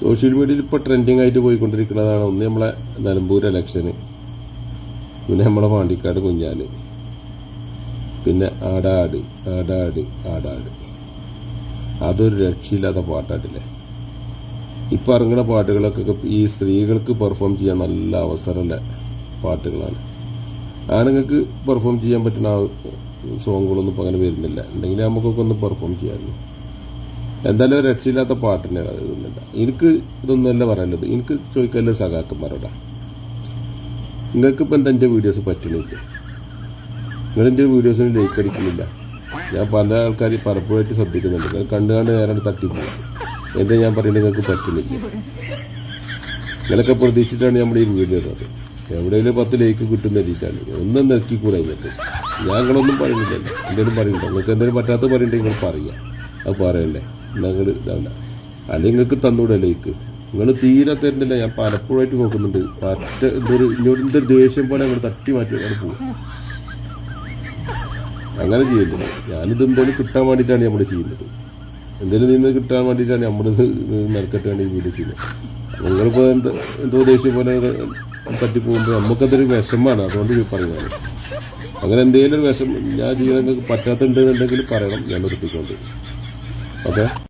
Social മീഡിയയിൽ ഇപ്പോൾ trending ആയിട്ട് പോയിക്കൊണ്ടിരിക്കുന്നതാണ്. ഒന്ന് നമ്മളെ നിലമ്പൂർ ഇലക്ഷന് പിന്നെ നമ്മളെ പാണ്ടിക്കാട് കുഞ്ഞാൽ. പിന്നെ ആടാട് ആടാട് ആടാട്. അതൊരു രക്ഷയില്ലാത്ത പാട്ടാട്ടില്ലേ ഇപ്പം ഇറങ്ങുന്ന പാട്ടുകളൊക്കെ ഈ സ്ത്രീകൾക്ക് പെർഫോം ചെയ്യാൻ നല്ല അവസരമുള്ള പാട്ടുകളാണ്. ആണുങ്ങൾക്ക് പെർഫോം ചെയ്യാൻ പറ്റുന്ന സോങ്ങുകളൊന്നും അങ്ങനെ വരുന്നില്ല. ഉണ്ടെങ്കിൽ നമുക്കൊക്കെ ഒന്ന് പെർഫോം ചെയ്യാമായിരുന്നു എന്തായാലും ഒരു രക്ഷയില്ലാത്ത പാട്ടിനെ ഇതൊന്നുമില്ല. എനിക്ക് ഇതൊന്നുമല്ല പറയുന്നത് എനിക്ക് ചോദിക്കാനുള്ളത് സഖാക്കന്മാരോടാ. നിങ്ങൾക്ക് ഇപ്പം എന്താ എന്റെ വീഡിയോസ് പറ്റണില്ല നിങ്ങൾ എന്റെ വീഡിയോസിന് ലൈക്ക് അടിക്കുന്നില്ല. ഞാൻ പല ആൾക്കാർ പലപ്പോഴായിട്ട് ശ്രദ്ധിക്കുന്നുണ്ട്. നിങ്ങൾ കണ്ടു കണ്ട് നേരം തട്ടിപ്പോകും. എന്താ ഞാൻ പറയുന്നത് നിങ്ങൾക്ക് പറ്റുന്നില്ല? നിങ്ങളൊക്കെ പ്രതീക്ഷിച്ചിട്ടാണ് നമ്മുടെ ഈ വീഡിയോ ഇടുന്നത്. എവിടെയെങ്കിലും പത്ത് ലൈക്ക് കിട്ടുന്ന രീതിയിലാണ്. ഒന്നും നിർത്തിക്കൂടെ ഇങ്ങോട്ട്? ഞങ്ങളൊന്നും പറയുന്നില്ലല്ലോ. എന്തെങ്കിലും പറയുന്നുണ്ടോ? നിങ്ങൾക്ക് എന്തെങ്കിലും പറ്റാത്ത പറയണ്ടെങ്കിൽ നിങ്ങൾ പറയുക. അത് പറയണ്ടേ? നിങ്ങൾ ഇതാവില്ല അല്ലെങ്കിൽ നിങ്ങൾക്ക് തന്നൂടെ ലൈക്ക് നിങ്ങൾ തീരെ തരുന്നില്ല ഞാൻ പലപ്പോഴായിട്ട് നോക്കുന്നുണ്ട്. മറ്റ എന്തൊരു ഇന്നൊരു ദേഷ്യം പോലെ ഞങ്ങൾ തട്ടി മാറ്റി അങ്ങനെ പോകും അങ്ങനെ ചെയ്യുന്നില്ല ഞാനിത് എന്തെങ്കിലും കിട്ടാൻ വേണ്ടിയിട്ടാണ് നമ്മൾ ചെയ്യുന്നത്. എന്തെങ്കിലും നിന്ന് കിട്ടാൻ വേണ്ടിയിട്ടാണ് നമ്മളിത് മെനക്കെട്ട് വേണ്ടി വീഡിയോ ചെയ്യുന്നത്. നിങ്ങളിപ്പോൾ എന്താ എന്തോ ദേഷ്യം പോലെ തട്ടി പോകുമ്പോൾ നമുക്കതൊരു വിഷമാണ്. അതുകൊണ്ട് പറയുന്നത് അങ്ങനെ എന്തെങ്കിലും ഒരു വിഷം ഞാൻ ചെയ്യാൻ പറ്റാത്തുണ്ടെന്നുണ്ടെങ്കിൽ പറയണം. ഞാൻ നിർത്തിക്കൊണ്ട്. ഓക്കെ?